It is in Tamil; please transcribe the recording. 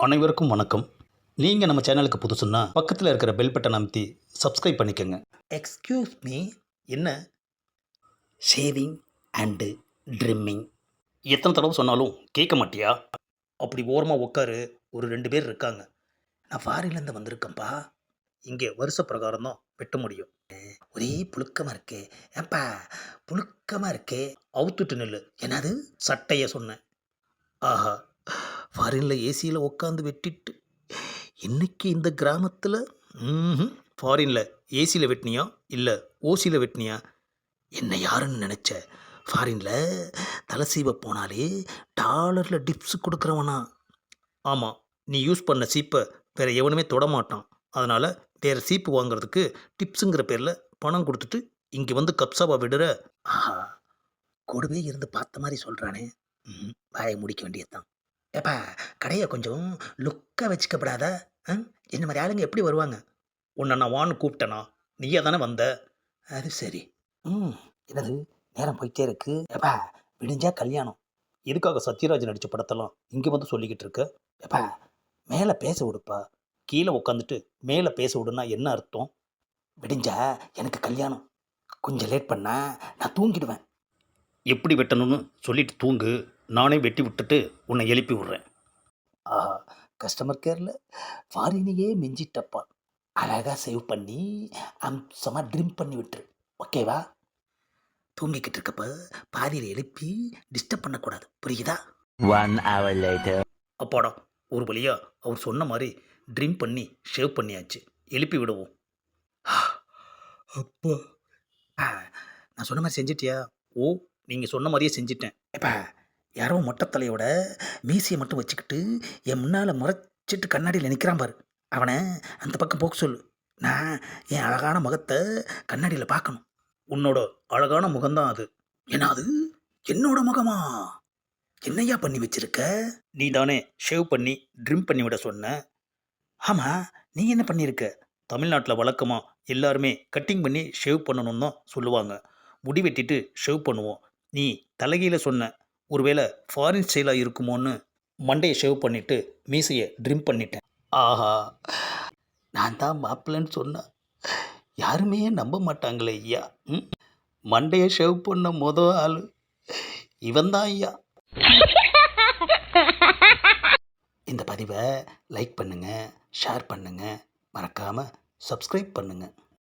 அனைவருக்கும் வணக்கம். நீங்கள் நம்ம சேனலுக்கு புதுசுன்னா பக்கத்தில் இருக்கிற பெல் பட்டன் அமைத்தி சப்ஸ்கிரைப் பண்ணிக்கோங்க. எக்ஸ்கியூஸ் மீ என்ன? ஷேவிங் அண்டு ட்ரிம்மிங் எத்தனை தடவை சொன்னாலும் கேட்க மாட்டியா? அப்படி ஓரமாக உட்காரு ஒரு ரெண்டு பேர் இருக்காங்க. நான் ஃபாரின்லேருந்து வந்திருக்கேன்ப்பா. இங்கே வருஷ பிரகாரம் தான் வெட்ட முடியும். ஒரே புழுக்கமாக இருக்கே. ஏப்பா புழுக்கமாக இருக்கே. அவுத்துட்டு நில்லு. என்னது? சட்டையை சொன்னேன். ஆஹா. ஃபாரினில் ஏசியில் உட்காந்து வெட்டிட்டு இன்னைக்கு இந்த கிராமத்தில் ம் ஃபாரினில் ஏசியில் வெட்டினியா? இல்லை ஓசியில் வெட்டினியா? என்னை யாருன்னு நினச்ச? ஃபாரினில் தலை சீவ போனாலே டாலரில் டிப்ஸ் கொடுக்குறவனா? ஆமாம் நீ யூஸ் பண்ண சீப்பை வேறு எவனுமே தொட மாட்டான் அதனால் வேறு சீப்பு வாங்குறதுக்கு டிப்ஸுங்கிற பேரில் பணம் கொடுத்துட்டு இங்கே வந்து கப்சாவா விடுற? ஆஹா கூடவே இருந்து பார்த்த மாதிரி சொல்கிறானே வாயை முடிக்க வேண்டியதுதான். ஏப்பா கடையை கொஞ்சம் லுக்காக வச்சுக்கப்படாத ஆ? என்ன மாதிரி ஆளுங்க எப்படி வருவாங்க? உன்னை நான் வான்னு கூப்பிட்டேனா? நீயே தானே வந்த? அது சரி. ம் என்னது? நேரம் போயிட்டே இருக்கு. ஏப்பா விடிஞ்சா கல்யாணம். எதுக்காக சத்யராஜ் நடித்த படத்தெல்லாம் இங்கே வந்து சொல்லிக்கிட்டு இருக்க? ஏப்பா மேலே பேச விடுப்பா. கீழே உட்காந்துட்டு மேலே பேச விடுனா என்ன அர்த்தம்? விடிஞ்சா எனக்கு கல்யாணம். கொஞ்சம் லேட் பண்ணால் நான் தூங்கிடுவேன். எப்படி வெட்டணும்னு சொல்லிட்டு தூங்கு. நானே வெட்டி விட்டுட்டு உன்னை எழுப்பி விட்றேன். ஆஹா கஸ்டமர் கேரில் ஃபாரினையே மிஞ்சிட்டப்பா. அழகாக சேவ் பண்ணி அம்சமாக ட்ரிம் பண்ணி விட்டுரு. ஓகேவா தூங்கிக்கிட்டு இருக்கப்ப பாதியில் எழுப்பி டிஸ்டர்ப் பண்ணக்கூடாது. புரியுதா? One hour later. அப்பாடா ஒரு வழியா அவர் சொன்ன மாதிரி ட்ரிம் பண்ணி ஷேவ் பண்ணியாச்சு. எழுப்பி விடுவோம். அப்பா. ஆ, நான் சொன்ன மாதிரி செஞ்சிட்டியா? ஓ நீங்கள் சொன்ன மாதிரியே செஞ்சிட்டேன். எப்பா. யாரோ மொட்டைத்தலையோட மீசியை மட்டும் வச்சுக்கிட்டு என் முன்னால் முறைச்சிட்டு கண்ணாடியில் நிற்கிறான் பாரு. அவனை அந்த பக்கம் போக சொல்லு. நான் என் அழகான முகத்தை கண்ணாடியில் பார்க்கணும். உன்னோட அழகான முகம்தான் அது. ஏன்னா அது? என்னோட முகமா? என்னையா பண்ணி வச்சிருக்க? நீ தானே ஷேவ் பண்ணி ட்ரிம் பண்ணி விட சொன்ன. ஆமாம் நீ என்ன பண்ணியிருக்க தமிழ்நாட்டில் வழக்கமாக எல்லாருமே கட்டிங் பண்ணி ஷேவ் பண்ணணும்னு தான் சொல்லுவாங்க. முடி வெட்டிட்டு ஷேவ் பண்ணுவோம். நீ தலைகீழ சொன்ன ஒருவேளை ஃபாரின் ஸ்டைலாக இருக்குமோன்னு மண்டையை ஷேவ் பண்ணிவிட்டு மீசையை ட்ரிம் பண்ணிட்டேன். ஆஹா நான் தான் மாப்பிள்ளைன்னு சொன்னேன் யாருமே நம்ப மாட்டாங்களே ஐயா? ம்? மண்டையை ஷேவ் பண்ண முத ஆள் இவன் தான் ஐயா. இந்த பதிவை லைக் பண்ணுங்கள் ஷேர் பண்ணுங்கள் மறக்காமல் சப்ஸ்கிரைப் பண்ணுங்கள்